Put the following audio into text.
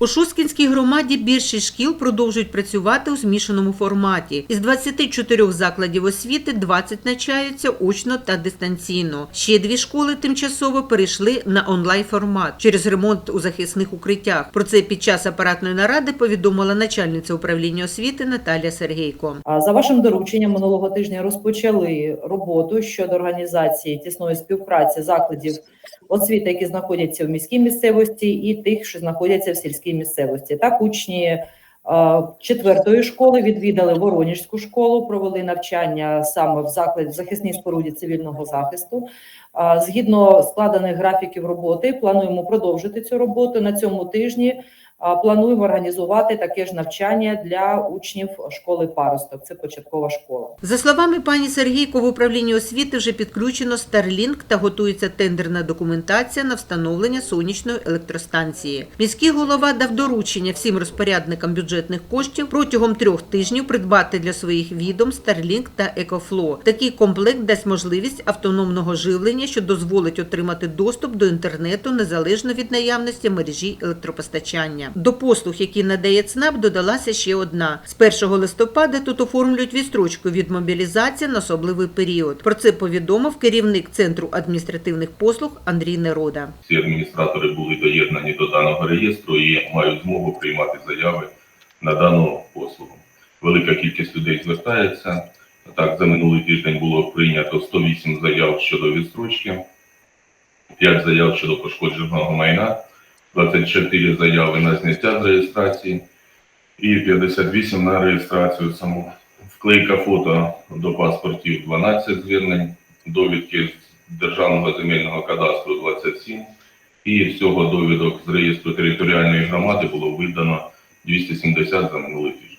У Шосткінській громаді більшість шкіл продовжують працювати у змішаному форматі. Із 24 закладів освіти 20 навчаються очно та дистанційно. Ще дві школи тимчасово перейшли на онлайн формат через ремонт у захисних укриттях. Про це під час апаратної наради повідомила начальниця управління освіти Наталія Сергійко. За вашим дорученням минулого тижня розпочали роботу щодо організації тісної співпраці закладів освіти, які знаходяться в міській місцевості, і тих, що знаходяться в сільській місцевості. Так, учні е, четвертої школи відвідали Вороніжську школу, провели навчання саме в закладі в захисній споруді цивільного захисту. Згідно складених графіків роботи, плануємо продовжити цю роботу на цьому тижні. Плануємо організувати таке ж навчання для учнів школи Паросток. Це початкова школа. За словами пані Сергійко, в управлінні освіти вже підключено Starlink та готується тендерна документація на встановлення сонячної електростанції. Міський голова дав доручення всім розпорядникам бюджетних коштів протягом трьох тижнів придбати для своїх відом Starlink та EcoFlow. Такий комплект дасть можливість автономного живлення, що дозволить отримати доступ до інтернету незалежно від наявності мережі електропостачання. До послуг, які надає ЦНАП, додалася ще одна. З 1 листопада тут оформлюють відстрочку від мобілізації на особливий період. Про це повідомив керівник центру адміністративних послуг Андрій Нерода. Ці адміністратори були доєднані до даного реєстру і мають змогу приймати заяви на дану послугу. Велика кількість людей звертається. Так, за минулий тиждень було прийнято 108 заяв щодо відстрочки, 5 заяв щодо пошкодженого майна, 24 заяви на зняття з реєстрації і 58 на реєстрацію саму. Вклейка фото до паспортів 12 звернень, довідки з Державного земельного кадастру 27 і всього довідок з реєстру територіальної громади було видано 270 за минулий тиждень.